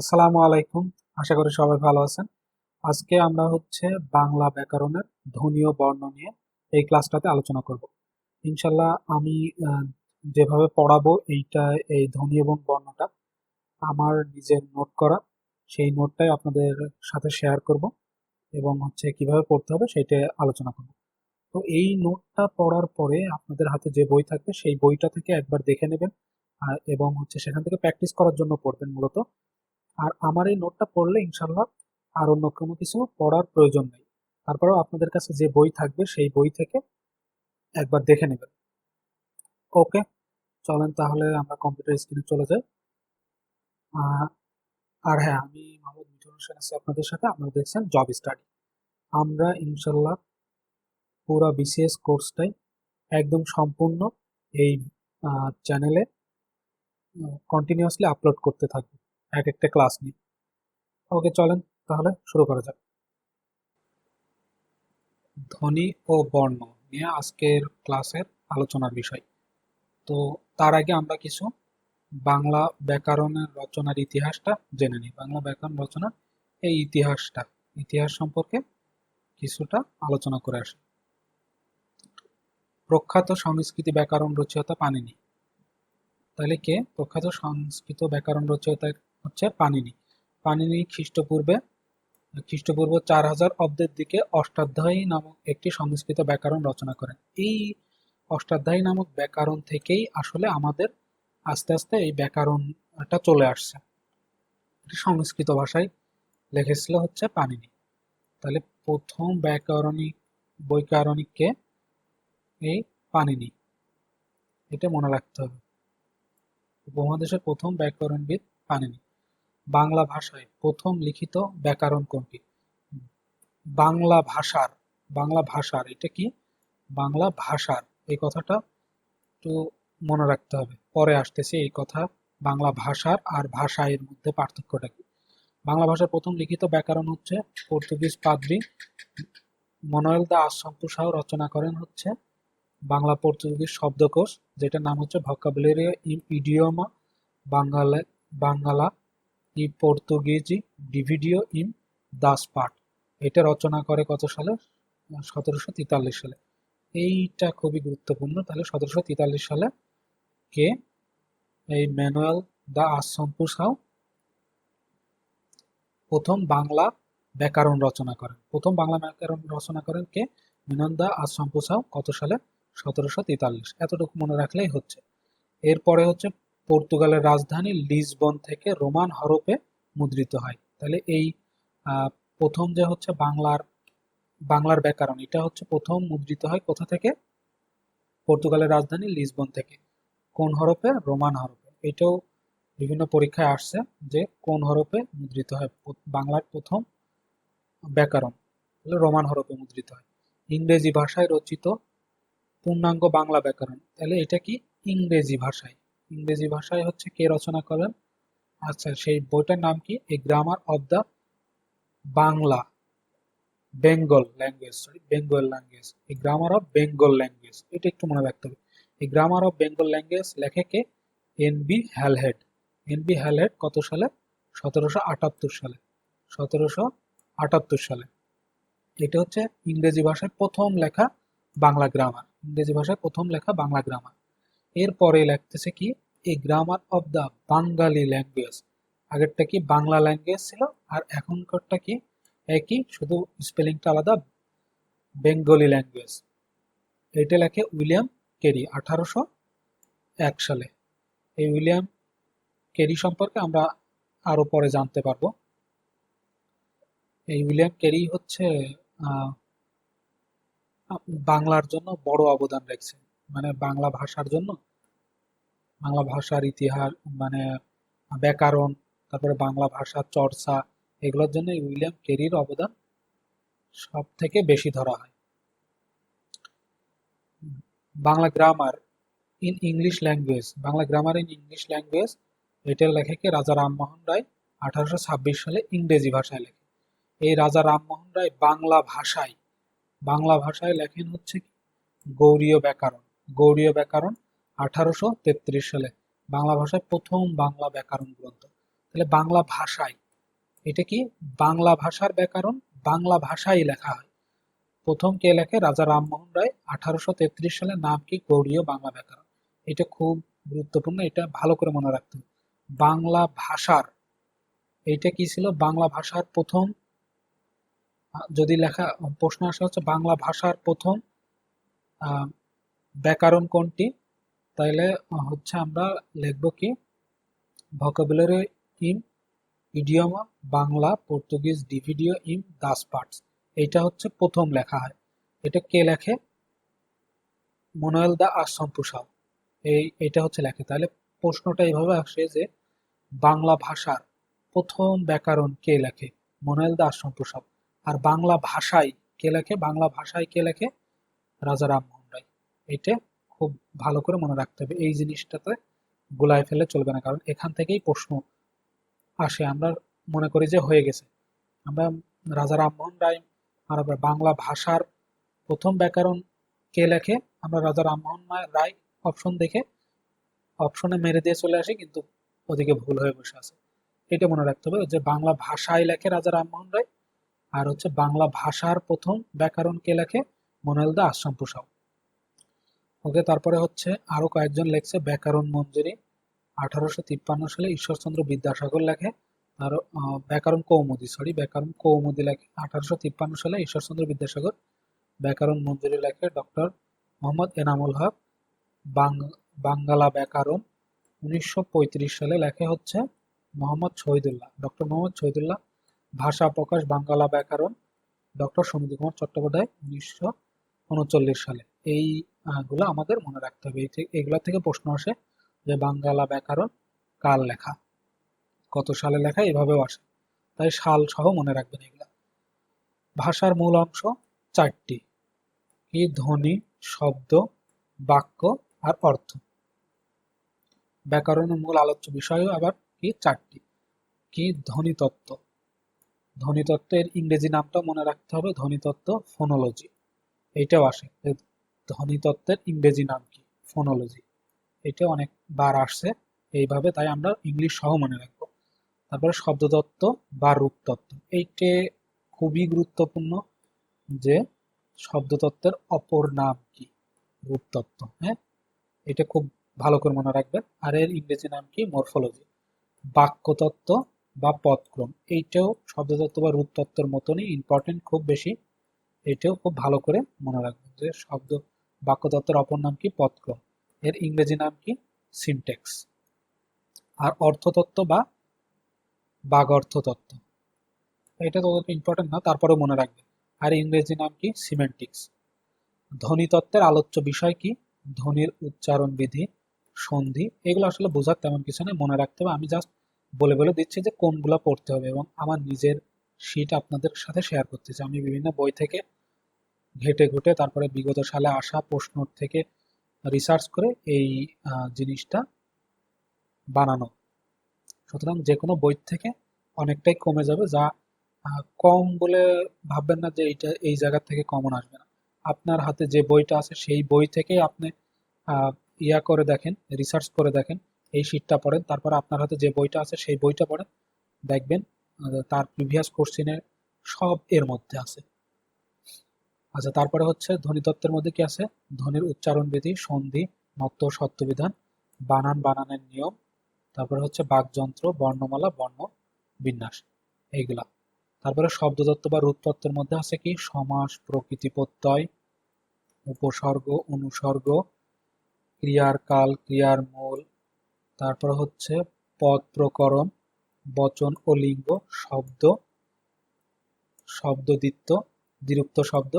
আসসালামু আলাইকুম। আশা করি সবাই ভালো আছেন। আজকে আমরা হচ্ছে বাংলা ব্যাকরণের ধ্বনি ও বর্ণ নিয়ে এই ক্লাসটাতে আলোচনা করব। ইনশাল্লাহ আমি যেভাবে পড়াবো এইটা, এই ধ্বনি এবং বর্ণটা আমার নিজের নোট করা, সেই নোটটাই আপনাদের সাথে শেয়ার করব এবং হচ্ছে কীভাবে পড়তে হবে সেইটা আলোচনা করব। তো এই নোটটা পড়ার পরে আপনাদের হাতে যে বই থাকবে সেই বইটা থেকে একবার দেখে নেবেন এবং হচ্ছে সেখান থেকে প্র্যাকটিস করার জন্য পড়বেন মূলত। আর আমার এই নোটটা পড়লে ইনশাল্লাহ আর অন্য কোনো কিছু পড়ার প্রয়োজন নেই। তারপরেও আপনাদের কাছে যে বই থাকবে সেই বই থেকে একবার দেখে নেবেন। ওকে, চলেন তাহলে আমরা কম্পিউটার স্ক্রিনে চলে যাই। আর হ্যাঁ আমি মোহাম্মদ মিঠুন হোসেন আছি আপনাদের সাথে। আপনারা দেখছেন জব স্টাডি আমরা ইনশাল্লাহ পুরো বিসিএস কোর্সটাই একদম সম্পূর্ণ এই চ্যানেলে কন্টিনিউয়াসলি আপলোড করতে থাকব। এক একটা ক্লাস নিয়ে ওকে চলেন তাহলে শুরু করা যাক। ধ্বনি ও বর্ণ নিয়ে আজকের ক্লাসের আলোচনার বিষয়। তো তার আগে আমরা কিছু বাংলা ব্যাকরণের রচনার ইতিহাসটা জেনে নিই। বাংলা ব্যাকরণ রচনার এই ইতিহাসটা, ইতিহাস সম্পর্কে কিছুটা আলোচনা করে আসি। প্রখ্যাত সংস্কৃতি ব্যাকরণ রচয়িতা পানিনি। তাহলে কে? প্রখ্যাত সংস্কৃত ব্যাকরণ রচয়িতা হচ্ছে পানিনি। পানিনি খ্রিস্টপূর্বে। খ্রিস্টপূর্ব চার হাজার অব্দের দিকে অষ্টাধ্যায়ী নামক একটি সংস্কৃত ব্যাকরণ রচনা করেন। এই অষ্টাধ্যায়ী নামক ব্যাকরণ থেকেই আসলে আমাদের আস্তে আস্তে এই ব্যাকরণটা চলে আসছে। সংস্কৃত ভাষায় লিখেছিল হচ্ছে পানিনি। তাহলে প্রথম ব্যাকরণিক বৈকারণিককে এই পানিনি। এটা মনে রাখতে হবে। উপমহাদেশের প্রথম ব্যাকরণবিদ পানিনি। বাংলা ভাষায় প্রথম লিখিত ব্যাকরণ কোনটি? বাংলা ভাষার বাংলা ভাষার, এটা কি? বাংলা ভাষার, এই কথাটা একটু মনে রাখতে হবে। পরে আসতেছে এই কথা, বাংলা ভাষার আর ভাষা এর মধ্যে পার্থক্যটা কি? বাংলা ভাষার প্রথম লিখিত ব্যাকরণ হচ্ছে পর্তুগিজ পাদ্রী। মনোয়েল দা আশঙ্কু রচনা করেন হচ্ছে বাংলা পর্তুগিজ শব্দকোষ, যেটার নাম হচ্ছে ভকাবুলারিও ইম ইডিওমা বাংলা বাংলা ই পর্তুগিজি ডিভিডিও ইম দাস পাঠ এটা রচনা করে কত সালে? সতেরোশো তেতাল্লিশ সালে। এইটা খুবই গুরুত্বপূর্ণ। তাহলে সতেরোশো তেতাল্লিশ সালে কে? এই ম্যানুয়াল দা আসম্পু সাউ প্রথম বাংলা ব্যাকরণ রচনা করেন। প্রথম বাংলা ব্যাকরণ রচনা করেন কে? মিনন্দা আসম্পু সাউ। কত সালে? সতেরোশো তেতাল্লিশ। এতটুকু মনে রাখলেই হচ্ছে। এরপরে হচ্ছে পর্তুগালের রাজধানী লিসবন থেকে রোমান হরপে মুদ্রিত হয়। তাহলে এই প্রথম যে হচ্ছে বাংলার বাংলার ব্যাকরণ, এটা হচ্ছে প্রথম মুদ্রিত হয় কোথা থেকে? পর্তুগালের রাজধানী লিসবন থেকে। কোন হরপে? রোমান হরপে। এটাও বিভিন্ন পরীক্ষায় আসছে যে কোন হরপে মুদ্রিত হয়। বাংলার প্রথম ব্যাকরণ, তাহলে রোমান হরপে মুদ্রিত হয়। ইংরেজি ভাষায় রচিত পূর্ণাঙ্গ বাংলা ব্যাকরণ, তাহলে এটা কি? ইংরেজি ভাষায়। ইংরেজি ভাষায় হচ্ছে কে রচনা করেন? আচ্ছা সেই বইটার নাম কি? A grammar of the Bangla Bengal language sorry Bengal language এই গ্রামার অফ বেঙ্গল ল্যাঙ্গুয়েজ এটা একটু মনে রাখতে হবে। এই গ্রামার অফ বেঙ্গল ল্যাঙ্গুয়েজ লেখে কে? N B Halhed. N B Halhed কত সালে? সতেরোশো আটাত্তর সালে। সতেরোশো আটাত্তর সালে। এটা হচ্ছে ইংরেজি ভাষায় প্রথম লেখা বাংলা গ্রামার ইংরেজি ভাষায় প্রথম লেখা বাংলা গ্রামার এরপরে লিখতেছে কি, এই grammar of the Bengali language আগেরটা কি বাংলা ল্যাঙ্গুয়েজ ছিল, আর এখনকারটা কি একই, শুধু স্পেলিংটা আলাদা বেঙ্গলি ল্যাঙ্গুয়েজ এটা লেখে উইলিয়াম কেরি, আঠারোশো এক সালে। এই উইলিয়াম কেরি সম্পর্কে আমরা আরও পরে জানতে পারব। এই উইলিয়াম কেরি হচ্ছে বাংলার জন্য বড় অবদান রেখেছে। মানে বাংলা ভাষার জন্য? বাংলা ভাষার ইতিহাস মানে ব্যাকরণ, তারপরে বাংলা ভাষার চর্চা, এগুলোর জন্য উইলিয়াম কেরির অবদান সব থেকে বেশি ধরা হয়। Bangla grammar in English language, Bangla grammar in English language, এটার লেখকে রাজা রামমোহন রায় আঠারোশো ছাব্বিশ সালে ইংরেজি ভাষায় লেখে এই রাজা রামমোহন রায় বাংলা ভাষায় বাংলা ভাষায় লেখেন হচ্ছে গৌরীয় ব্যাকরণ। গৌড়ীয় ব্যাকরণ আঠারোশো তেত্রিশ সালে। বাংলা ভাষায় প্রথম বাংলা ব্যাকরণ গ্রন্থ। তাহলে বাংলা ভাষায়, এটা কি? বাংলা ভাষার ব্যাকরণ, বাংলা ভাষায় লেখা হয়। প্রথম কে লেখে? রাজা রামমোহন রায়, আঠারোশো তেত্রিশ সালে নাম কি? গৌড়ীয় বাংলা ব্যাকরণ। এটা খুব গুরুত্বপূর্ণ, এটা ভালো করে মনে রাখতে হবে। বাংলা ভাষার, এইটা কি ছিল? বাংলা ভাষার প্রথম যদি লেখা, প্রশ্ন আসা হচ্ছে বাংলা ভাষার প্রথম ব্যাকরণ কোনটি? তাইলে হচ্ছে আমরা লিখব কি? ভোকাবুলারি ইন ইডিয়মা বাংলা পর্তুগিজ ডিভিডিও ইন দাস পার্টস এইটা হচ্ছে প্রথম লেখা হয়। এটা কে লেখে? মনোয়েল দা আসাম প্রসাদ এই এটা হচ্ছে লেখে। তাহলে প্রশ্নটা এইভাবে আসে যে, বাংলা ভাষার প্রথম ব্যাকরণ কে লেখে? মনোয়েল দা আসাম প্রসাদ আর বাংলা ভাষায় কে লেখে? বাংলা ভাষায় কে লেখে? রাজা রামমোহন এটা খুব ভালো করে মনে রাখতে হবে। এই জিনিসটাতে গুলায় ফেলে চলবে না। কারণ এখান থেকেই প্রশ্ন আসে। আমরা মনে করি যে হয়ে গেছে। আমরা রাজা রামমোহন রায় আর বাংলা ভাষার প্রথম ব্যাকরণ কে লেখে? আমরা রাজা রামমোহন রায় অপশন দেখে অপশনে মেরে দিয়ে চলে আসি, কিন্তু ওদিকে ভুল হয়ে বসে আছে। এটা মনে রাখতে হবে যে বাংলা ভাষায় লেখে রাজা রামমোহন রায় আর হচ্ছে বাংলা ভাষার প্রথম ব্যাকরণ কে লেখে? মনোয়েল দা, আশ্রাম প্রসাদ। ওকে, তারপরে হচ্ছে আরও কয়েকজন লেখছে ব্যাকরণ মঞ্জুরি। আঠারোশো তিপ্পান্ন সালে ঈশ্বরচন্দ্র বিদ্যাসাগর লেখে। আর ব্যাকরণ কৌমুদি সরি ব্যাকরণ কৌমুদি লেখে। আঠারোশো তিপ্পান্ন সালে ঈশ্বরচন্দ্র বিদ্যাসাগর ব্যাকরণ মঞ্জুরি লেখে ডক্টর মোহাম্মদ এনামুল হক। বাঙ্গালা ব্যাকরণ উনিশশো পঁয়ত্রিশ সালে লেখে হচ্ছে মোহাম্মদ শহীদুল্লাহ, ডক্টর মোহাম্মদ শহীদুল্লাহ। ভাষা প্রকাশ বাঙ্গালা ব্যাকরণ, ডক্টর সমিতি কুমার চট্টোপাধ্যায় উনিশশো উনচল্লিশ সালে। এই আহ, গুলো আমাদের মনে রাখতে হবে। এগুলা থেকে প্রশ্ন আসে যে বাঙ্গালা ব্যাকরণ কাল লেখা? কত সালে লেখা? এভাবেও আসে। তাই সাল সহ মনে রাখবেন এগুলা। ভাষার মূল অংশ চারটি। কি ধ্বনি শব্দ বাক্য আর অর্থ। ব্যাকরণের মূল আলোচ্য বিষয়ও আবার কি? চারটি। কি ধ্বনিতত্ত্ব। ধ্বনিতত্ত্বের ইংরেজি নামটা মনে রাখতে হবে। ধ্বনিতত্ত্ব ফোনোলজি এইটাও আসে। ধ্বনিতত্ত্বের ইংরেজি নাম কি? ফোনোলজি এটা অনেকবার আসছে, এইভাবে তাই আমরা ইংলিশ সহ মনে রাখব। তারপরে শব্দতত্ত্ব বা রূপতত্ত্ব। এইটে খুবই গুরুত্বপূর্ণ যে শব্দতত্ত্বের অপর নাম কি? রূপতত্ত্ব হ্যাঁ? এটা খুব ভালো করে মনে রাখবেন। আর এর ইংরেজি নাম কি? মরফোলজি বাক্যতত্ত্ব বা পদক্রম। এইটাও শব্দতত্ত্ব বা রূপতত্ত্বের মতনই ইম্পর্টেন্ট খুব বেশি। এটাও খুব ভালো করে মনে রাখবেন যে শব্দ বাক্যতত্ত্বের অপর নাম কি? পদক্রম এর ইংরেজি নাম কি? সিনটেক্স আর অর্থতত্ত্ব বা বাগর্থতত্ত্ব এটা তত ইম্পর্টেন্ট না, তারপরেও মনে রাখবে। আর ইংরেজি নাম কি? সিমেন্টিক্স ধ্বনিতত্ত্বের আলোচ্য বিষয় কি? ধ্বনির উচ্চারণ বিধি, সন্ধি, এগুলো আসলে বোঝার তেমন কিছু নেই, মনে রাখতে হবে। আমি জাস্ট বলে বলে দিচ্ছি যে কোনগুলো পড়তে হবে এবং আমার নিজের শীট আপনাদের সাথে শেয়ার করতেছি আমি বিভিন্ন বই থেকে ঘেটে ঘুটে তারপরে বিগত সালে আসা প্রশ্ন থেকে রিসার্চ করে এই জিনিসটা বানানো। সুতরাং যে কোনো বই থেকে অনেকটাই কমে যাবে যা কম বলে ভাববেন না যে এইটা, এই জায়গা থেকে কমন আসবে না। আপনার হাতে যে বইটা আছে সেই বই থেকে আপনি ইয়া করে দেখেন রিসার্চ করে দেখেন, এই শীটটা পড়েন, তারপর আপনার হাতে যে বইটা আছে সেই বইটা পড়েন, দেখবেন তার প্রিভিয়াস কোশ্চিনের সব এর মধ্যে আছে। আচ্ছা তারপরে হচ্ছে ধ্বনিতত্ত্বের মধ্যে কি আছে? ধ্বনির উচ্চারণ বিধি, সন্ধি মত্ত সত্যবিধান বানান বানানের নিয়ম, তারপরে হচ্ছে বাকযন্ত্র, বর্ণমালা, বর্ণ বিন্যাস, এইগুলা। তারপরে শব্দতত্ত্ব বা রূপতত্ত্বের মধ্যে আছে কি? সমাস, প্রকৃতি প্রত্যয়, উপসর্গ, অনুসর্গ, ক্রিয়ার কাল, ক্রিয়ার মূল, তারপর হচ্ছে পদ প্রকরণ, বচন ও লিঙ্গ, শব্দ শব্দদিত্য দ্বিরুক্ত শব্দ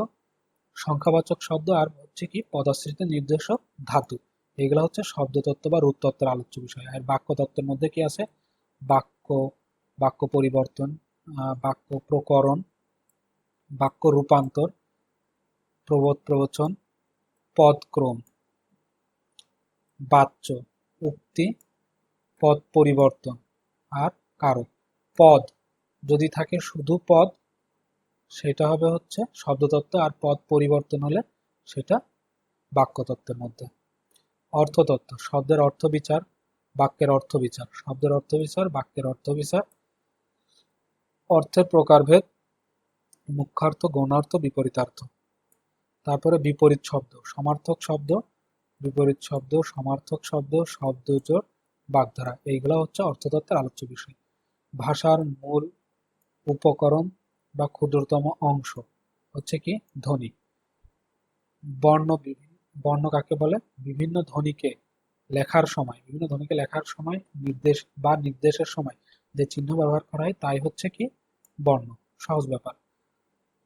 সংখ্যাবাচক শব্দ আর হচ্ছে কি পদাশ্রিত নির্দেশক ধাতু। এগুলো হচ্ছে শব্দতত্ত্ব বা রূপতত্ত্বের আলোচ্য বিষয়। আর বাক্যতত্ত্বের মধ্যে কি আছে? বাক্য বাক্য পরিবর্তন বাক্য প্রকরণ, বাক্য রূপান্তর, প্রবোধ প্রবচন, পদক্রম, বাচ্য, উক্তি, পদ পরিবর্তন, আর কারক। পদ, যদি থাকে শুধু পদ সেটা হবে হচ্ছে শব্দতত্ত্ব আর পদ পরিবর্তন হলে সেটা বাক্যতত্ত্বের মধ্যে। অর্থতত্ত্ব, শব্দের অর্থ বিচার বাক্যের অর্থ বিচার শব্দের অর্থ বিচার বাক্যের অর্থ বিচার অর্থের প্রকারভেদ মুখ্যার্থ গৌণার্থ, বিপরীতার্থ। তারপরে বিপরীত শব্দ, সমার্থক শব্দ, বিপরীত শব্দ, সমার্থক শব্দ শব্দজোড় বাগধারা। এইগুলো হচ্ছে অর্থতত্ত্বের আলোচ্য বিষয়। ভাষার মূল উপকরণ বা ক্ষুদ্রতম অংশ। হচ্ছে কি? ধ্বনি। বর্ণ বর্ণ কাকে বলে? বিভিন্ন ধ্বনিকে লেখার সময়, বিভিন্ন ধ্বনিকে লেখার সময়, নির্দেশ বা নির্দেশের সময় যে চিহ্ন ব্যবহার করা হয়, তাই হচ্ছে কি? বর্ণ। সহজ ব্যাপার।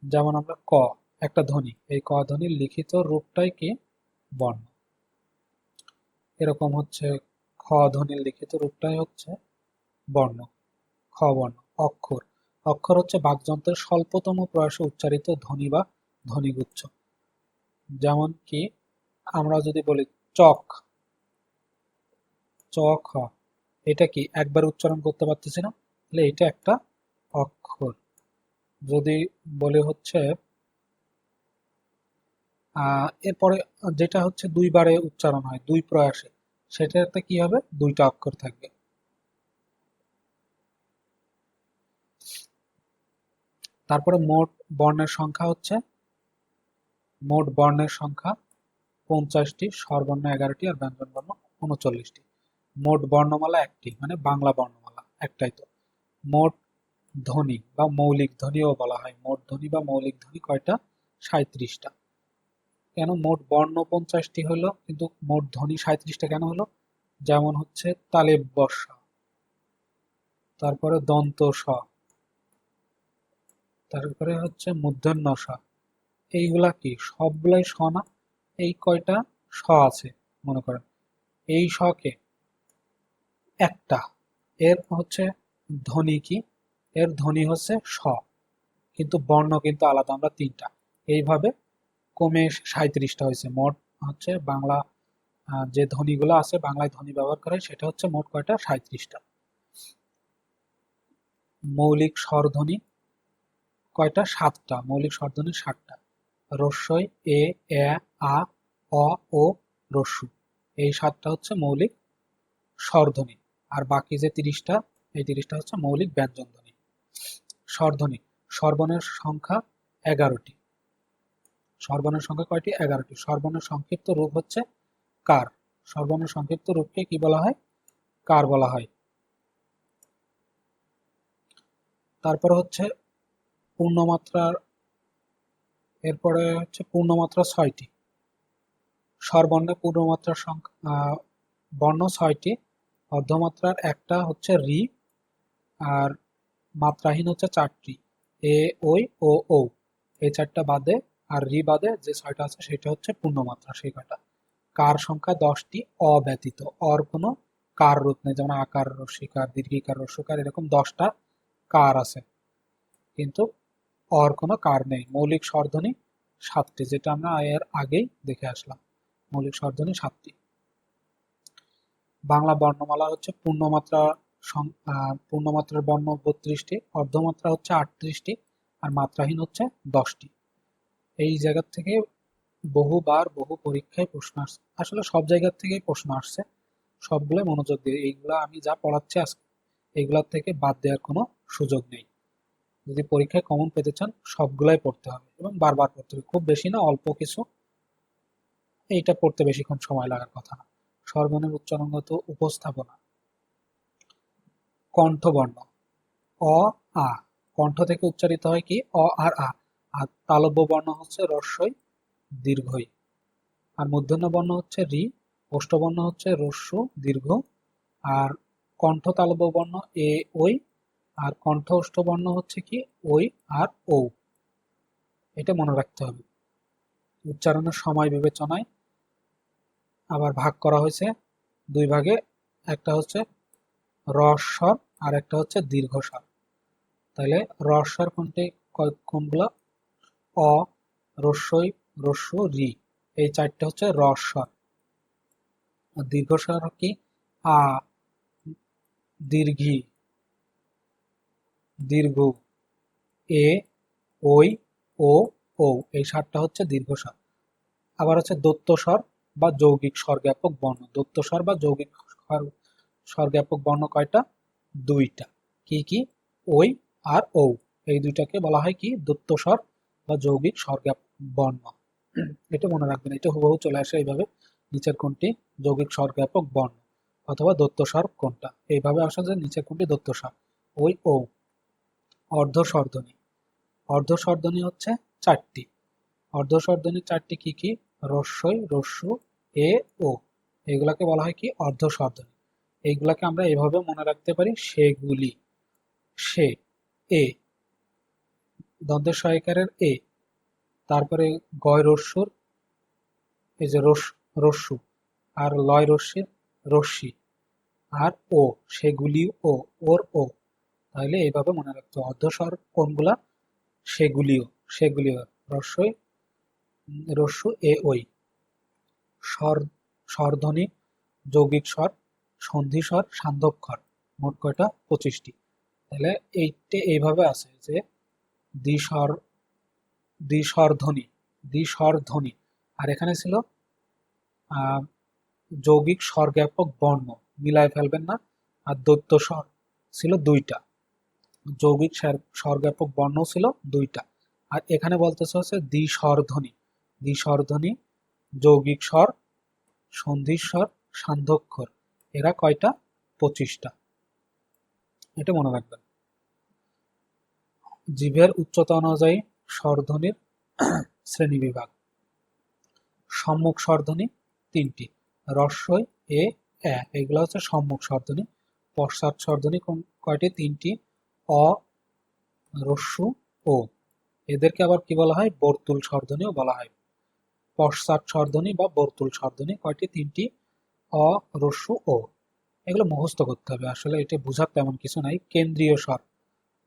যেমন আমরা ক, একটা ধ্বনি। এই ক ধ্বনির লিখিত রূপটাই কি? বর্ণ। এরকম হচ্ছে খ ধ্বনির লিখিত রূপটাই হচ্ছে বর্ণ। খ বর্ণ। অক্ষর। অক্ষর হচ্ছে বাকযন্ত্রের স্বল্পতম প্রয়াসে উচ্চারিত ধ্বনি বা ধ্বনিগুচ্ছ। যেমন কি, আমরা যদি বলি চক চক এটা কি একবার উচ্চারণ করতে পারতেছি না? তাহলে এটা একটা অক্ষর। যদি বলে হচ্ছে এরপরে যেটা হচ্ছে দুইবারে উচ্চারণ হয়, দুই প্রয়াসে, সেটাতে কি হবে? দুইটা অক্ষর থাকবে। তারপরে মোট বর্ণের সংখ্যা হচ্ছে, মোট বর্ণের সংখ্যা পঞ্চাশটি স্বরবর্ণ এগারোটি আর ব্যঞ্জন বর্ণ উনচল্লিশটি। মোট বর্ণমালা একটি মানে বাংলা বর্ণমালা একটাই তো। মোট ধ্বনি বা মৌলিক ধ্বনিও বলা হয়। মোট ধ্বনি বা মৌলিক ধ্বনি কয়টা? সাঁত্রিশটা কেন মোট বর্ণ পঞ্চাশটি হলো, কিন্তু মোট ধ্বনি সাঁত্রিশটা কেন হলো? যেমন হচ্ছে তালেব বর্ষা তারপরে দন্ত স তারপরে হচ্ছে মূর্ধন্য স এইগুলা কি? সবগুলাই স না? এই কয়টা স আছে, মনে করেন। এই শকে একটা। এর হচ্ছে ধ্বনি কি? এর ধ্বনি হচ্ছে স কিন্তু বর্ণ কিন্তু আলাদা, আমরা তিনটা। এইভাবে কমে সাঁত্রিশটা হয়েছে। মোট হচ্ছে বাংলা যে ধ্বনিগুলো আছে, বাংলায় ধ্বনি ব্যবহার করে, সেটা হচ্ছে মোট কয়টা? সাঁত্রিশটা মৌলিক স্বরধ্বনি কয়টা? সাতটা। মৌলিক স্বরধ্বনি সাতটা। রস্যই এ এ, আ, অ, ও, রস্যু। এই সাতটা হচ্ছে মৌলিক স্বরধ্বনি আর বাকি যে তিরিশটা, এই তিরিশটা হচ্ছে মৌলিক ব্যঞ্জন ধ্বনি স্বরধ্বনি স্বরবর্ণের সংখ্যা এগারোটি। স্বরবর্ণের সংখ্যা কয়টি? এগারোটি। স্বরবর্ণের সংক্ষিপ্ত রূপ হচ্ছে কার? স্বরবর্ণের সংক্ষিপ্ত রূপকে কি বলা হয়? কার বলা হয়? তারপর হচ্ছে পূর্ণমাত্রার, এরপরে হচ্ছে পূর্ণমাত্রা ছয়টি। স্বরবর্ণে পূর্ণমাত্রার সংখ্যা বর্ণ ছয়টি। অর্ধমাত্রার একটা হচ্ছে রি, আর মাত্রাহীন হচ্ছে চারটি, এ, ওই, ও ও এই চারটা বাদে, আর রি বাদে যে ছয়টা আছে সেটা হচ্ছে পূর্ণমাত্রা, সেই কয়টা। কার সংখ্যা দশটি, অব্যতীত। অর কোনো কার রূপ নেই, যেমন আকার রস্বীকার দীর্ঘিকার রস্যকার এরকম দশটা কার আছে। কিন্তু অর কোনো কার নেই। মৌলিক স্বরধ্বনি সাতটি, যেটা আমরা এর আগেই দেখে আসলাম। মৌলিক স্বরধ্বনি সাতটি। বাংলা বর্ণমালা হচ্ছে পূর্ণমাত্রা পূর্ণমাত্রার বর্ণ বত্রিশটি, অর্ধমাত্রা হচ্ছে আটত্রিশটি, আর মাত্রাহীন হচ্ছে দশটি। এই জায়গা থেকে বহুবার বহু পরীক্ষায় প্রশ্ন আসছে। আসলে সব জায়গার থেকেই প্রশ্ন আসছে। সবগুলো মনোযোগ দিয়ে। এইগুলা আমি যা পড়াচ্ছি আজকে, এইগুলার থেকে বাদ দেওয়ার কোনো সুযোগ নেই। যদি পরীক্ষায় কমন পেতে চান, সবগুলাই পড়তে হবে এবং বারবার পড়তে হবে। খুব বেশি না, অল্প কিছু। এইটা পড়তে বেশিক্ষণ সময় লাগার কথা না। স্বরবর্ণের উচ্চারণগত উপস্থাপনা। কণ্ঠবর্ণ। অ, আ। কণ্ঠ থেকে উচ্চারিত হয় কি? অ আর আ। আর তালব্য বর্ণ হচ্ছে রস্যই, দীর্ঘই। আর মূর্ধন্য বর্ণ হচ্ছে রি। অষ্টবর্ণ হচ্ছে রস্য, দীর্ঘ। আর কণ্ঠ তালব্য বর্ণ এ, ওই আর কণ্ঠ অষ্টবর্ণ হচ্ছে কি ওই আর ও এটা মনে রাখতে হবে। উচ্চারণের সময় বিবেচনায় আবার ভাগ করা হয়েছে দুই ভাগে। একটা হচ্ছে রস্বর আর একটা হচ্ছে দীর্ঘস্বর তাহলে রস্বর কোনটি? কোনগুলো? অ, রস্যই, রস্য, রি। এই চারটে হচ্ছে রস্বর দীর্ঘস্বর কি? আ, দীর্ঘি। দীর্ঘ এ, ওই, ও ও এই সাতটা হচ্ছে দীর্ঘ দীর্ঘস্বর আবার হচ্ছে দত্তস্বর বা যৌগিক স্বরজ্ঞাপক বর্ণ। দত্তস্বর বা যৌগিক স্বরজ্ঞাপক বর্ণ কয়টা? দুইটা। কি কি? ওই আর ও এই দুইটাকে বলা হয় কি? দত্তস্বর বা যৌগিক স্বরজ্ঞাপ বর্ণ। এটা মনে রাখবেন, এটা হুবহু চলে আসে এইভাবে। নিচের কোনটি যৌগিক স্বরজ্ঞাপক বর্ণ অথবা দত্তস্বর কোনটা এইভাবে আসা যায় নিচের কোনটি দত্তস্বর ওই ও অর্ধ স্বরধ্বনি অর্ধ স্বরধ্বনি হচ্ছে চারটি। অর্ধ স্বরধ্বনি চারটি কি কি? রস্যই রস্যু, এ, ও। এগুলাকে বলা হয় কি? অর্ধ স্বরধ্বনি এইগুলাকে আমরা এভাবে মনে রাখতে পারি সেগুলি। সে, এ। দন্তের সহায়কারের এ। তারপরে গয় রস্যুর, এই যে রস, রস্যু। আর লয় রস্যির রশ্মি। আর ও, সেগুলি ও, ওর ও। তাহলে এইভাবে মনে রাখতে হবে। অর্ধস্বর কোনগুলা সেগুলিও সেগুলিও, রস্যই, রস্যু এ ওই। স্বর, স্বরধ্বনি, যৌগিক স্বর সন্ধিস্বর সান্ধ্যক্ষর মোট কয়টা? পঁচিশটি। তাহলে এইটা এইভাবে আছে যে দ্বিস্বর দ্বিস্বর ধ্বনি দ্বিস্বর ধ্বনি আর এখানে ছিল যৌগিক স্বরজ্ঞাপক বর্ণ। মিলায় ফেলবেন না। আর দৈত্য স্বর ছিল দুইটা। যৌগিক স্বর- স্বরজ্ঞাপক বর্ণ ছিল দুইটা। আর এখানে বলতেছে হচ্ছে দ্বিস্বর ধ্বনি দ্বিস্বর ধ্বনি যৌগিক স্বর সন্ধিস্বর সান্ধ্যক্ষর এরা কয়টা? পঁচিশটা। এটা মনে রাখবেন। জিভের উচ্চতা অনুযায়ী স্বরধ্বনির শ্রেণি বিভাগ সম্মুখ স্বরধ্বনি তিনটি। রস্বই এ এ। এগুলো হচ্ছে সম্মুখ স্বরধ্বনি। পশ্চাৎ স্বরধ্বনি কোন- কয়টি? তিনটি। অ, রস্যু, ও। এদেরকে আবার কি বলা হয়? বর্তুল স্বরধ্বনিও বলা হয়। পশ্চাৎ স্বরধ্বনি বা বর্তুল স্বরধ্বনি কয়টি? তিনটি। অ, রস্যু, ও। এগুলো মুখস্থ করতে হবে। আসলে এটা বোঝার তেমন কিছু নাই। কেন্দ্রীয় স্বর।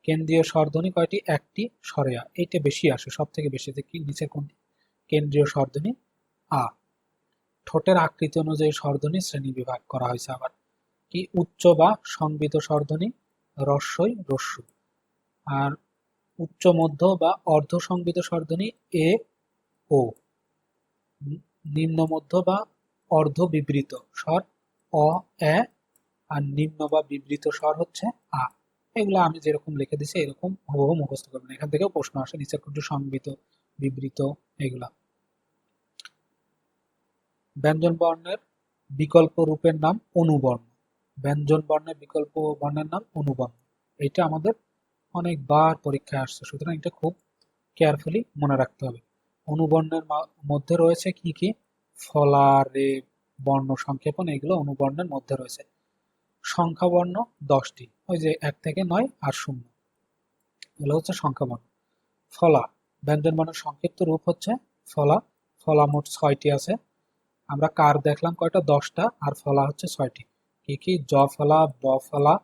কেন্দ্রীয় স্বরধ্বনি কয়টি? একটি। স্বরেয়া এইটা বেশি আসে। সব থেকে বেশি দেখি নিচের কোনটি? কেন্দ্রীয় স্বরধ্বনি আ। ঠোঁটের আকৃতি অনুযায়ী স্বরধ্বনি শ্রেণি বিভাগ করা হয়েছে আবার। কি? উচ্চ বা সংবিত স্বরধ্বনি রস্যই রস্যু। আর উচ্চ, মধ্য বা অর্ধ সংবিত স্বরধ্বনি এ, ও। নিম্ন, মধ্য বা অর্ধ বিবৃত স্বর অ, এ, আর নিম্ন বা বিবৃত স্বর হচ্ছে আ। এগুলো আমি যেরকম লিখে দিছি, এরকম হুবহু মুখস্থ করবেন। এখান থেকেও প্রশ্ন আসে, নিচের কোনটি সংবিত, বিবৃত এগুলা। ব্যঞ্জন বর্ণের বিকল্প রূপের নাম অনুবর্ণ। ব্যঞ্জন বর্ণের বিকল্প বর্ণের নাম অনুবর্ণ এটা আমাদের অনেকবার পরীক্ষায় আসছে, সুতরাং এটা খুব কেয়ারফুলি মনে রাখতে হবে। অনুবর্ণের মধ্যে রয়েছে কি কি? ফলা রে বর্ণ সংক্ষেপণ, এগুলো অনুবর্ণের মধ্যে রয়েছে। সংখ্যা বর্ণ দশটি, ওই যে এক থেকে নয় আর শূন্য। এগুলো হচ্ছে সংখ্যা বর্ণ ফলা, ব্যঞ্জন বর্ণের সংক্ষিপ্ত রূপ হচ্ছে ফলা। ফলা মোট ছয়টি আছে। আমরা কার দেখলাম কয়টা? দশটা, আর ফলা হচ্ছে ছয়টি। কি কি জ ফলা, ব ফলা,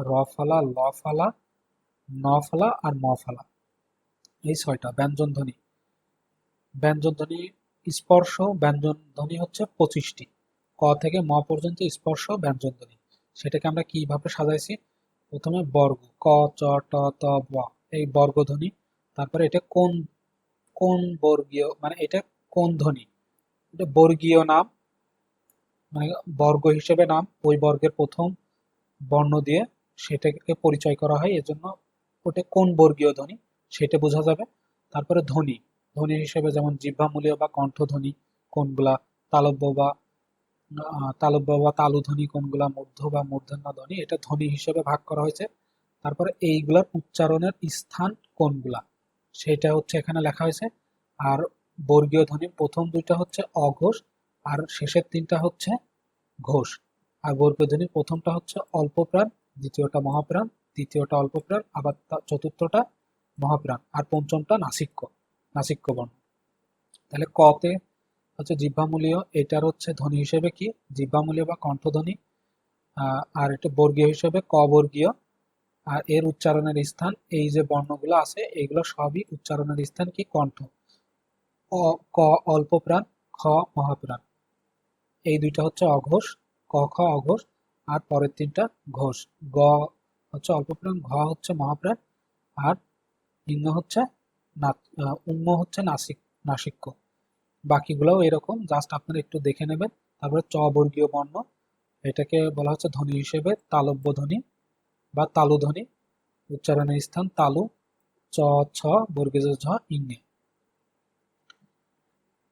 র ফলা, ল ফলা, ন ফলা আর ম ফলা? এই ছয়টা, ব্যঞ্জন ধ্বনি। ব্যঞ্জন ধ্বনি স্পর্শ, ব্যঞ্জন ধ্বনি হচ্ছে পঁচিশটি। ক থেকে ম পর্যন্ত স্পর্শ, ব্যঞ্জন ধ্বনি। সেটাকে আমরা কীভাবে সাজাইছি? প্রথমে বর্গ, ক, চ, ট, ত, ব, এই বর্গ ধ্বনি। তারপরে এটা কোন কোন বর্গীয় মানে এটা কোন ধ্বনি? এটা বর্গীয় নাম বর্গ হিসেবে নাম, ওই বর্গের প্রথম বর্ণ দিয়ে সেটাকে পরিচয় করা হয়। এজন্য ওটা কোন বর্গীয় ধ্বনি সেটা বোঝা যাবে। তারপরে ধ্বনি ধ্বনি হিসেবে যেমন জিহ্বামূলীয় বা কণ্ঠধ্বনি কোনগুলা, তালব্য বা তালব্য বা তালু ধ্বনি কোনগুলা, মূর্ধ বা মূর্ধন্য ধ্বনি, এটা ধ্বনি হিসেবে ভাগ করা হয়েছে। তারপরে এইগুলার উচ্চারণের স্থান কোনগুলা সেটা হচ্ছে এখানে লেখা হয়েছে। আর বর্গীয় ধ্বনি প্রথম দুইটা হচ্ছে অঘোষ আর শেষের তিনটা হচ্ছে ঘোষ। আর বর্গীয় প্রথমটা হচ্ছে অল্প প্রাণ দ্বিতীয়টা মহাপ্রাণ, তৃতীয়টা অল্প প্রাণ আবার চতুর্থটা মহাপ্রাণ, আর পঞ্চমটা নাসিক্য নাসিক্য বর্ণ তাহলে কতে হচ্ছে জিহ্বামূলীয়, এটার হচ্ছে ধ্বনি হিসেবে কি? জিহ্বামূলীয় বা কণ্ঠধ্বনি। আর এটা বর্গীয় হিসেবে ক বর্গীয় আর এর উচ্চারণের স্থান, এই যে বর্ণগুলো আছে, এগুলো সবই উচ্চারণের স্থান কি? কণ্ঠ। অ, ক অল্প প্রাণ খ, মহাপ্রাণ। এই দুইটা হচ্ছে অঘোষ, ক খ অঘোষ, আর পরের তিনটা ঘোষ। গ হচ্ছে অল্প প্রাণ ঘ হচ্ছে মহাপ্রাণ, আর ইঙ্গ হচ্ছে উঙ্গ হচ্ছে নাসিক নাসিক্য। বাকিগুলোও এরকম, জাস্ট আপনারা একটু দেখে নেবেন। তারপরে চ বর্গীয় বর্ণ, এটাকে বলা হচ্ছে ধ্বনি হিসেবে তালব্য ধ্বনি বা তালু ধ্বনি। উচ্চারণের স্থান তালু, চ, ছ, বর্গীয় ঝ ইংনে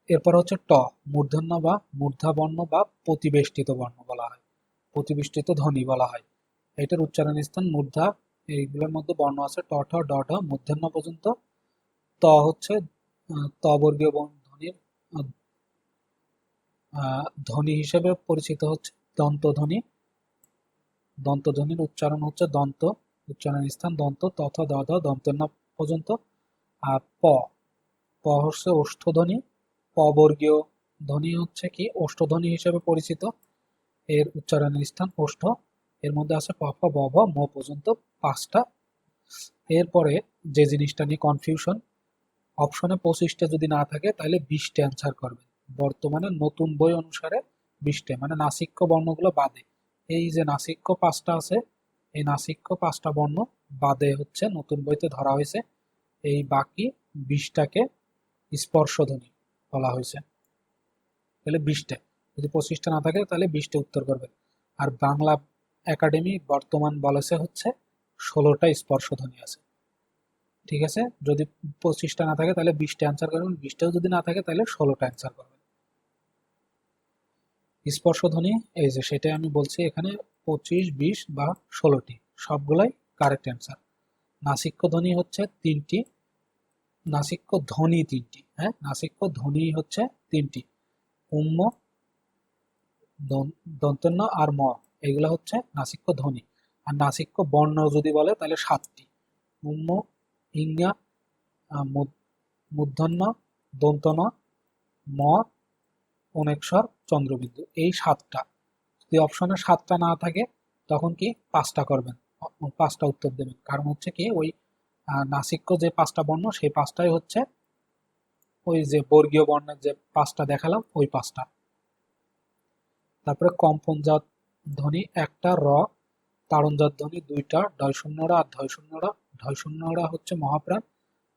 এরপর হচ্ছে ট, মূর্ধন্য বা মূর্ধা বর্ণ বা প্রতিবেষ্টিত বর্ণ বলা হয়। প্রতিবেষ্টিত ধ্বনি বলা হয়। এটার উচ্চারণ স্থান মূর্ধা, এইগুলোর মধ্যে বর্ণ আছে ট, ঠ, ড, ঢ, মূর্ধন্য পর্যন্ত। ত হচ্ছে ত বর্গীয় ধ্বনির ধ্বনি হিসেবে পরিচিত হচ্ছে দন্ত ধ্বনি দন্ত ধ্বনির উচ্চারণ হচ্ছে দন্ত, উচ্চারণ স্থান দন্ত তথা দ দ দন্তের ন পর্যন্ত। আর প প হচ্ছে ওষ্ঠধ্বনি প বর্গীয় ধ্বনি হচ্ছে কি? ওষ্ঠধ্বনি হিসেবে পরিচিত। এর উচ্চারণের স্থান ওষ্ঠ এর মধ্যে আছে প, ফ, ব, ভ, ম পর্যন্ত পাঁচটা। এরপরে যে জিনিসটা নিয়ে কনফিউশন অপশনে পঁচিশটা যদি না থাকে, তাহলে বিশটা অ্যান্সার করবে। বর্তমানে নতুন বই অনুসারে বিশটা মানে নাসিক্য বর্ণগুলো বাদে। এই যে নাসিক্য পাঁচটা আছে, এই নাসিক্য পাঁচটা বর্ণ বাদে হচ্ছে, নতুন বইতে ধরা হয়েছে। এই বাকি বিশটাকে স্পর্শধ্বনি। বলা হয়েছে। তাহলে বিশটা। যদি পঁচিশটা না থাকে, তাহলে বিশটা উত্তর করবে। আর বাংলা একাডেমি বর্তমান বলেছে হচ্ছে ষোলোটা স্পর্শধ্বনি আছে। ঠিক আছে? যদি পঁচিশটা না থাকে, তাহলে বিশটা অ্যান্সার করবেন। বিশটাও যদি না থাকে, তাহলে ষোলোটা অ্যান্সার করবেন। স্পর্শধ্বনি এই যে সেটাই আমি বলছি এখানে পঁচিশ, বিশ বা ষোলোটি। সবগুলাই কারেক্ট অ্যান্সার নাসিক্য ধ্বনি হচ্ছে তিনটি নাসিক্য ধ্বনি তিনটি হ্যাঁ? নাসিক্য ধ্বনি হচ্ছে তিনটি। উম্ম দন্তন্য আর ম, এগুলো হচ্ছে নাসিক্য ধ্বনি। আর নাসিক্য বর্ণ যদি বলে, তাহলে সাতটি। উম্ম ইঙ্গা মূর্ধন্য দন্তন ম, অনেকস্বর, চন্দ্রবিন্দু, এই সাতটা। যদি অপশনে সাতটা না থাকে, তখন কি পাঁচটা করবেন? পাঁচটা উত্তর দেবেন। কারণ হচ্ছে কি, ওই নাসিক্য যে পাঁচটা বর্ণ, সেই পাঁচটাই হচ্ছে ওই যে বর্গীয় বর্ণের যে পাঁচটা দেখালাম, ওই পাঁচটা। তারপরে কম্পনজাত ধ্বনি একটা, র, তারণজাত ধ্বনি দুইটা, ডয় শূন্যরা আর ধয় শূন্যরা ঢয় শূন্যরা হচ্ছে মহাপ্রাণ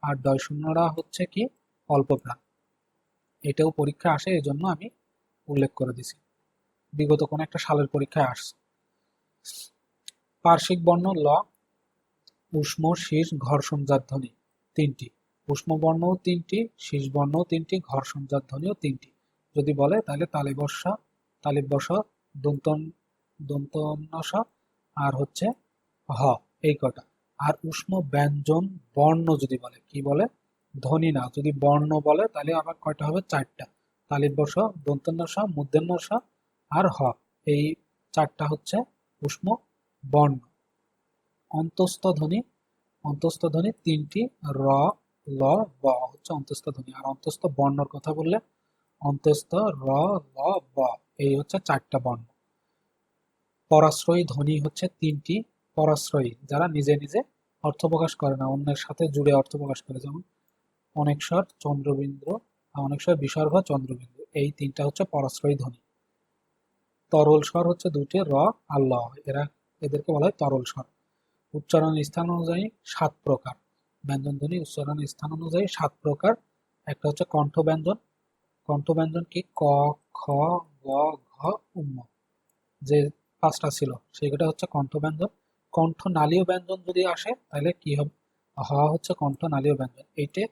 আর ডয় শূন্যরা হচ্ছে কি? অল্প প্রাণ এটাও পরীক্ষা আসে এই জন্য আমি উল্লেখ করে দিছি। বিগত কোনো একটা সালের পরীক্ষায় আসছে। পার্শ্বিক বর্ণ, ল উষ্ম শীষ ঘর্ষণজাত ধ্বনি তিনটি। উষ্ম বর্ণও তিনটি শীষ বর্ণও তিনটি ঘর্ষণজাত ধ্বনিও তিনটি। যদি বলে, তাহলে তালিবর্ষা, তালিবর্ষ, দন্তন দন্তন্যস আর হচ্ছে হ, এই কটা। আর উষ্ম ব্যঞ্জন বর্ণ যদি বলে, কি বলে? ধ্বনি না। যদি বর্ণ বলে, তাহলে আবার কয়টা হবে? চারটা। তালিবর্ষ দন্তন্যস মূর্ধন্যস আর হ, এই চারটা হচ্ছে উষ্ম বর্ণ অন্তস্থ ধ্বনি অন্তস্থ ধ্বনি তিনটি, র, ল, ব হচ্ছে অন্তস্থ ধ্বনি আর অন্তস্থ বর্ণর কথা বললে, অন্তস্থ, র, ল, ব, এই হচ্ছে চারটা বর্ণ। পরাশ্রয়ী ধ্বনি হচ্ছে তিনটি, পরাশ্রয়ী, যারা নিজে নিজে অর্থ প্রকাশ করে না, অন্যের সাথে জুড়ে অর্থ প্রকাশ করে। যেমন অনেকস্বর, চন্দ্রবিন্দু অনেকস্বর বিসর্গ চন্দ্রবিন্দু, এই তিনটা হচ্ছে পরাশ্রয়ী ধ্বনি। তরল স্বর হচ্ছে দুটি, র আর ল। এরা, এদেরকে বলা হয় তরল স্বর উচ্চারণ স্থান অনুযায়ী সাত প্রকার। ব্যঞ্জন ধ্বনি, উচ্চারণ স্থান অনুযায়ী সাত প্রকার। একটা হচ্ছে কণ্ঠ ব্যঞ্জন কণ্ঠ ব্যঞ্জন কি? ক, খ, গ, ঘ উম যে পাঁচটা ছিল সেগুলো হচ্ছে কণ্ঠ ব্যঞ্জন কণ্ঠ নালীয় ব্যঞ্জন যদি আসে, তাহলে কি হবে? হ হচ্ছে কণ্ঠ নালীয় ব্যঞ্জন। এইটে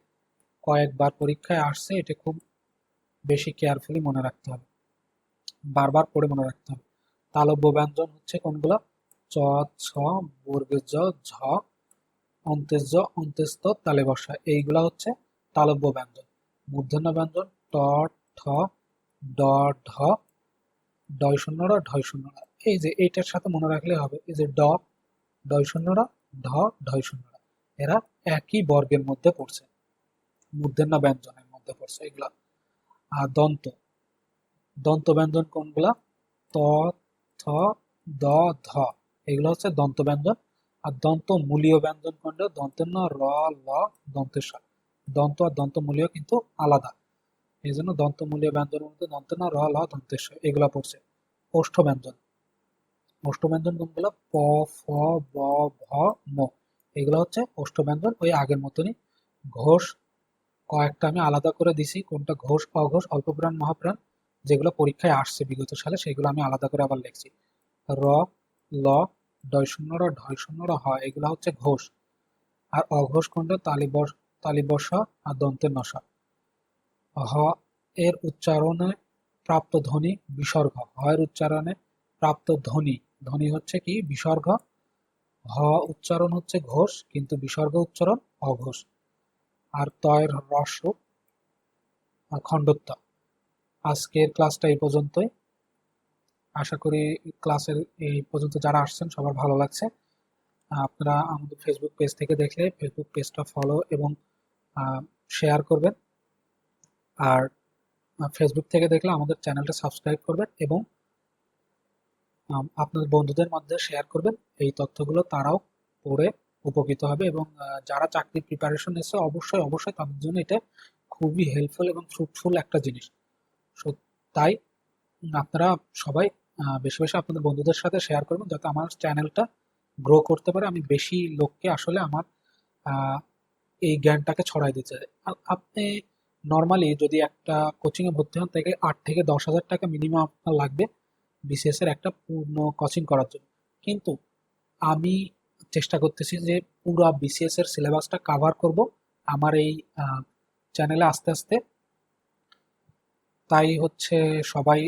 কয়েকবার পরীক্ষায় আসছে, এটা খুব বেশি কেয়ারফুলি মনে রাখতে হবে। বারবার পড়ে মনে রাখতে হবে। তালব্য ব্যঞ্জন হচ্ছে কোনগুলো? চ, ছ বর্গের জ ঝ, অন্তেজ জ অন্তেস্ত, তালে বসা এইগুলা হচ্ছে তালব্য ব্যঞ্জন। মূর্ধন্য ব্যঞ্জন, ট, ঠ, ড, ঢ ডয় শূন্যরা ঢয় শূন্যরা এই যে এইটার সাথে মনে রাখলে হবে, এই যে ড ডয় শূন্যরা ঢ ঢয় শূন্যরা এরা একই বর্গের মধ্যে পড়ছে। মূর্ধন্য ব্যঞ্জনের মধ্যে পড়ছে এগুলা। আর দন্ত দন্ত ব্যঞ্জন কোনগুলা? ত, থ, দ, ধ। এগুলো হচ্ছে দন্ত ব্যঞ্জন আর দন্ত মূলীয় ব্যঞ্জন কোনটা? দন্তের ন র, ল, দন্তের স। দন্ত আর দন্ত মূলীয় কিন্তু আলাদা। এই জন্য দন্ত মূলীয় ব্যঞ্জনের মধ্যে দন্তের ন র, ল, দন্তের স এগুলা পড়ছে। ওষ্ঠ ব্যঞ্জন ওষ্ঠ ব্যঞ্জন কোনগুলো? প, ফ, ব, ভ, ম। এগুলো হচ্ছে ওষ্ঠ ব্যঞ্জন ওই আগের মতনই। ঘোষ কয়েকটা আমি আলাদা করে দিছি। কোনটা ঘোষ, অঘোষ, অল্পপ্রাণ, মহাপ্রাণ যেগুলো পরীক্ষায় আসছে বিগত সালে, সেগুলো আমি আলাদা করে আবার লিখছি। র, ল ডয় শূন্য র ঢয় শূন্য র হ এগুলো হচ্ছে ঘোষ। আর অঘোষ কোনটা তালিবস তালিবস আর দন্তের নশা। হ এর উচ্চারণে প্রাপ্ত ধ্বনি বিসর্গ। হ এর উচ্চারণে প্রাপ্ত ধ্বনি। ধ্বনি হচ্ছে কি? বিসর্গ। হ উচ্চারণ হচ্ছে ঘোষ, কিন্তু বিসর্গ উচ্চারণ অঘোষ। আর তয়ের আর খণ্ডত্ব। আজকের ক্লাসটা এই পর্যন্তই। আশা করি ক্লাসের এই পর্যন্ত যারা আসছেন সবার ভালো লাগছে। আপনারা আমাদের ফেসবুক পেজ থেকে দেখলে ফেসবুক পেজটা ফলো এবং শেয়ার করবেন। আর ফেসবুক থেকে দেখলে আমাদের চ্যানেলটা সাবস্ক্রাইব করবেন এবং আম, আপনাদের বন্ধুদের মধ্যে শেয়ার করবেন। এই তথ্যগুলো তারাও পড়ে উপকৃত হবে এবং যারা চাকরির প্রিপারেশন নিচ্ছে অবশ্যই অবশ্যই তাদের জন্য এটা খুবই হেল্পফুল এবং ফ্রুটফুল একটা জিনিস। সো তাই আপনারা সবাই বেশি বেশি আপনাদের বন্ধুদের সাথে শেয়ার করবেন যাতে আমার চ্যানেলটা গ্রো করতে পারে। আমি বেশি লোককে আসলে আমার এই জ্ঞানটাকে ছড়াই দিতে চাই। আপনি নর্মালি যদি একটা কোচিংয়ে ভর্তি হন থেকে আট থেকে দশ হাজার টাকা মিনিমাম আপনার লাগবে বিসিএস এর একটা পূর্ণ কোচিং করার জন্য। কিন্তু আমি চেষ্টা করতেছি যে পুরো বিসিএস এর সিলেবাসটা কাভার করব। আমার এই চ্যানেলে আস্তে আস্তে। তাই হচ্ছে সবাই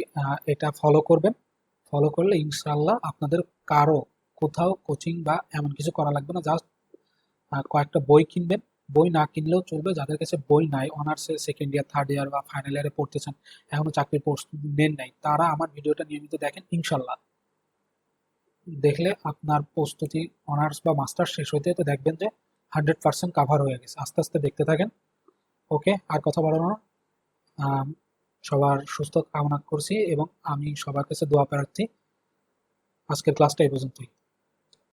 এটা ফলো করবেন। ফলো করলে ইনশাল্লাহ আপনাদের কারও কোথাও কোচিং বা এমন কিছু করা লাগবে না। জাস্ট কয়েকটা বই কিনবেন। বই না কিনলেও চলবে। যাদের কাছে বই নাই অনার্সে সেকেন্ড ইয়ার থার্ড ইয়ার বা ফাইনাল ইয়ারে পড়তেছেন, এখনও চাকরির প্রস্তুতি নেন নাই, তারা আমার ভিডিওটা নিয়মিত দেখেন ইনশাল্লাহ দেখলে আপনার প্রস্তুতি অনার্স বা মাস্টার শেষ হইতে তো দেখবেন যে হান্ড্রেড পার্সেন্ট কাভার হয়ে গেছে। আস্তে আস্তে দেখতে থাকেন। ওকে আর কথা বলো না। সবার সুস্থ কামনা করছি এবং আমি সবার কাছে দোয়া প্রার্থী। আজকের ক্লাসটা এই পর্যন্তই।